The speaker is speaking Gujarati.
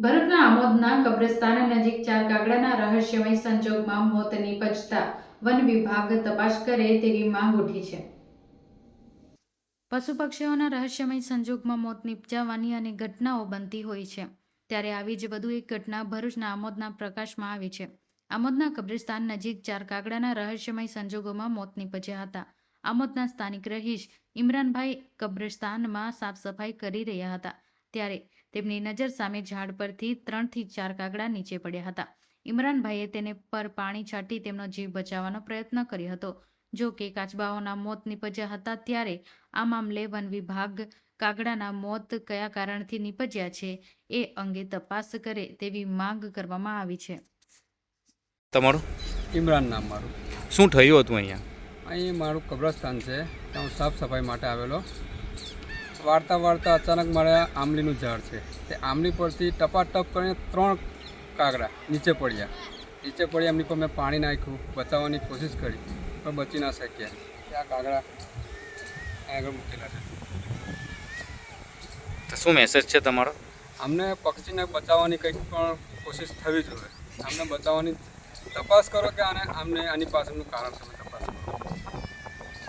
ભરૂચના આમોદના કબ્રસ્તાન નજીક ચાર કાગડાના રહસ્યમય સંજોગમાં મોત નિપજતા વન વિભાગ તપાસ કરે તેવી માંગ ઉઠી છે. પશુ પક્ષીઓના રહસ્યમય સંજોગમાં મોત નિપજાવવાની અને ઘટનાઓ બનતી હોય છે. ત્યારે આવી જ વધુ એક ઘટના ભરૂચના આમોદના પ્રકાશમાં આવી છે. આમોદના કબ્રિસ્તાન નજીક ચાર કાગડાના રહસ્યમય સંજોગોમાં મોત નીપજ્યા હતા. આમોદના સ્થાનિક રહીશ ઇમરાનભાઈ કબ્રિસ્તાનમાં સાફ સફાઈ કરી રહ્યા હતા. ત્યારે તેમની નજર સામે ઝાડ પરથી ત્રણથી ચાર કાગડા નીચે પડ્યા હતા. ઇમરાનભાઈએ તેને પર પાણી છાંટી તેમનો જીવ બચાવવાનો પ્રયત્ન કર્યો હતો. જો કે કાચબાઓના મોત નીપજ્યા હતા ત્યારે આ મામલે વન વિભાગ કાગડાના મોત કયા કારણથી નીપજ્યા છે એ અંગે તપાસ કરે તેવી માંગ કરવામાં આવી છે. તમારું? ઇમરાન નામ મારું. શું થયું હતું અહીંયા? અહીં મારું કબ્રસ્તાન છે. ત્યાં હું સાફ સફાઈ માટે આવેલો. વાર્તા વાળતા અચાનક મારા આંબલીનું ઝાડ છે. તે આંબલી પરથી ટપાટપ કરીને ત્રણ કાગડા નીચે પડ્યા. નીચે પડ્યા એમની પર મેં પાણી નાખ્યું બચાવવાની કોશિશ કરી પણ બચી ના શક્યા. ત્યાં કાગડા આગળ મૂકેલા છે. તો શું મેસેજ છે તમારો? અમને પક્ષીને બચાવવાની કંઈક પણ કોશિશ થવી જોઈએ. અમને બચાવવાની તપાસ કરો કે આને અમને આની પાછળનું કારણ તમે